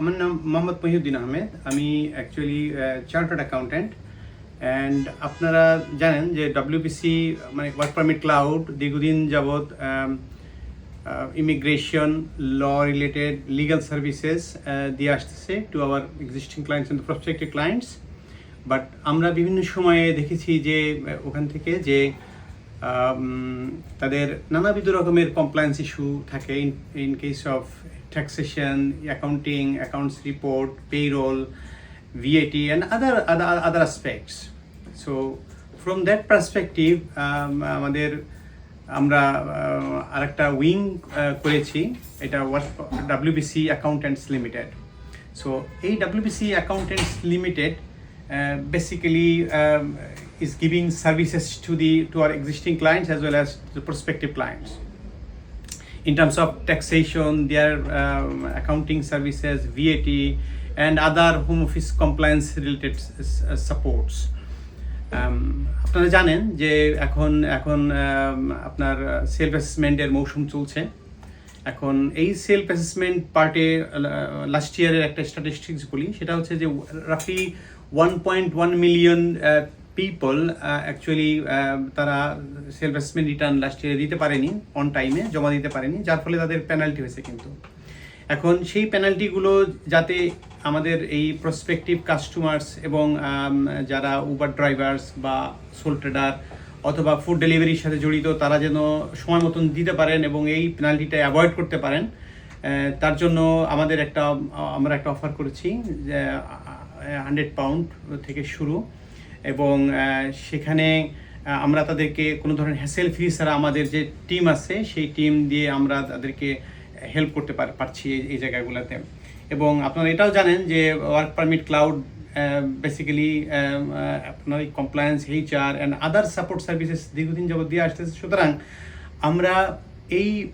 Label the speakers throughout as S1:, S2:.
S1: আমার নাম মোহাম্মদ মহিউদ্দিন আহমেদ। আমি অ্যাকচুয়ালি চার্টার্ড অ্যাকাউন্ট্যান্ট অ্যান্ড আপনারা জানেন যে ডব্লিউপিসি মানে ওয়ার্ক পারমিট ক্লাউড দীর্ঘদিন যাবৎ immigration law related legal services দিয়ে আসতেছে to our existing clients and prospective clients but আমরা বিভিন্ন সময়ে দেখেছি যে ওখান থেকে যে তাদের নানাবিধ রকমের কমপ্লায়েন্স ইস্যু থাকে in in case of taxation accounting accounts report payroll VAT and other other other aspects so from that perspective আমাদের আমরা আহ, আরেকটা উইং করেছি এটা ডাব্লিউবিসি অ্যাকাউন্টেন্টস লিমিটেড সো এই WBC accountants limited basically um, is giving services to the to our existing clients as well as the prospective clients In terms of taxation, their um, accounting services, VAT, and other home office compliance related uh, supports. Um, আপনারা জানেন যে এখন এখন um, আপনার self অ্যাসেসমেন্টের মৌসুম চলছে এখন এই সেলফ অ্যাসেসমেন্ট পার্টে লাস্ট ইয়ারের একটা স্ট্যাটিস্টিক্স বলি সেটা হচ্ছে যে রাফলি one point one million people actually তারা সেলফ রিটার্ন লাস্ট ইয়ারে দিতে পারেনি অন টাইমে জমা দিতে পারেনি, যার ফলে তাদের পেনাল্টি হয়েছে কিন্তু। এখন সেই পেনাল্টিগুলো যাতে আমাদের এই প্রসপেক্টিভ কাস্টমার্স এবং যারা উবার ড্রাইভার্স বা সোল ট্রেডার অথবা ফুড ডেলিভারির সাথে জড়িত, তারা যেন সময় মতন দিতে পারেন এবং এই পেনাল্টিটা অ্যাভয়েড করতে পারেন তার জন্য আমাদের একটা, আমরা একটা অফার করেছি হান্ড্রেড পাউন্ড থেকে শুরু। এবং সেখানে আমরা তাদেরকে কোনো ধরনের হ্যাসেল ফি ছাড়া আমাদের যে টিম আছে, সেই টিম দিয়ে আমরা তাদেরকে হেল্প করতে পার- পারছি এই- জায়গাগুলোতে। এবং আপনারা এটাও জানেন যে ওয়ার্ক পারমিট ক্লাউড বেসিক্যালি আপনার এই compliance HR and other support services দীর্ঘদিন যাবত দিয়ে আসতেছে। সুতরাং আমরা এই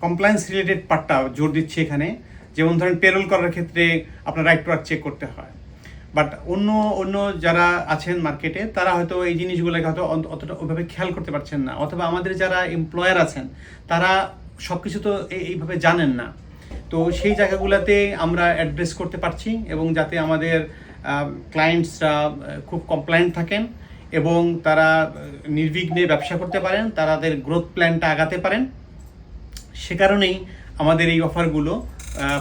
S1: কমপ্লায়েন্স রিলেটেড পার্টটা জোর দিচ্ছি এখানে। যেমন ধরেন পেরোল করার ক্ষেত্রে আপনার রাইট টু চেক করতে হয়। বাট অন্য অন্য যারা আছেন মার্কেটে তারা হয়তো এই জিনিসগুলোকে হয়তো অত- অতটা ওইভাবে খেয়াল করতে পারছেন না। অথবা আমাদের যারা এমপ্লয়ার আছেন, তারা সব কিছু তো এই- এইভাবে জানেন না। তো সেই জায়গাগুলোতে আমরা অ্যাড্রেস করতে পারছি এবং যাতে আমাদের ক্লায়েন্টসরা খুব কমপ্লায়েন্ট থাকেন এবং তারা নির্বিঘ্নে ব্যবসা করতে পারেন তাদের গ্রোথ প্ল্যানটা আগাতে পারেন। সে কারণেই আমাদের এই অফারগুলো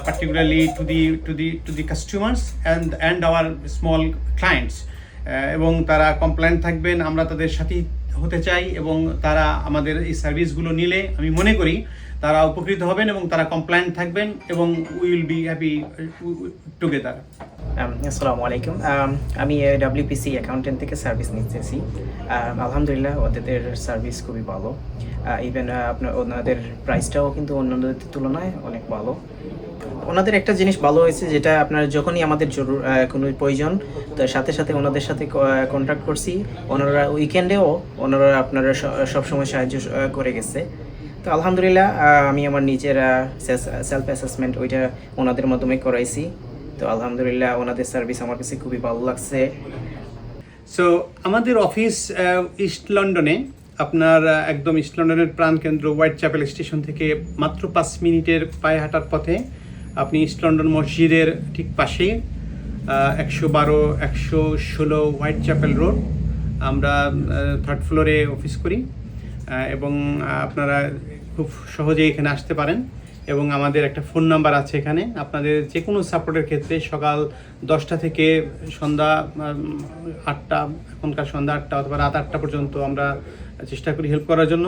S1: particularly to the to the to the customers and and our small clients এবং তারা কমপ্লেন থাকবেন, আমরা তাদের সাথে হতে চাই এবং তারা আমাদের এই সার্ভিসগুলো নিলে, আমি মনে করি তারা উপকৃত হবেন এবং তারা কমপ্লেন থাকবেন এবং উইল বি হ্যাপি টুগেদার
S2: আসসালামু আলাইকুম Um, আমি ডাব্লিউপিসি অ্যাকাউন্টেন্ট থেকে সার্ভিস নিতেছি। Um, আলহামদুলিল্লাহ ওদের সার্ভিস খুবই ভালো। ইভেন আপনার ওনাদের প্রাইসটাও কিন্তু অন্যদের তুলনায় অনেক ভালো। ওনাদের একটা জিনিস ভালো হয়েছে যেটা আপনার যখনই আমাদের জরুর কোনো প্রয়োজন তো সাথে সাথে ওনাদের সাথে কন্ট্যাক্ট করছি। ওনারা উইকেন্ডেও ওনারা আপনারা সব সময় সাহায্য করে গেছে। তো আলহামদুলিল্লাহ আমি আমার নিজের সেলফ অ্যাসেসমেন্ট ওইটা ওনাদের মাধ্যমে করাইছি। তো আলহামদুলিল্লাহ ওনাদের সার্ভিস আমার কাছে খুবই ভালো লাগছে।
S1: সো আমাদের অফিস ইস্ট লন্ডনে আপনার একদম ইস্ট লন্ডনের প্রাণকেন্দ্র হোয়াইট চ্যাপেল স্টেশন থেকে মাত্র পাঁচ মিনিটের পায়ে হাঁটার পথে আপনি ইস্ট লন্ডন মসজিদের ঠিক পাশেই একশো বারো, একশো ষোলো হোয়াইট চ্যাপেল রোড আমরা থার্ড ফ্লোরে অফিস করি এবং আপনারা খুব সহজেই এখানে আসতে পারেন। এবং আমাদের একটা ফোন নাম্বার আছে এখানে। আপনাদের যে কোনো সাপোর্টের ক্ষেত্রে সকাল দশটা থেকে সন্ধ্যা আটটা, এখনকার সন্ধ্যা আটটা অথবা রাত আটটা পর্যন্ত আমরা চেষ্টা করি হেল্প করার জন্য।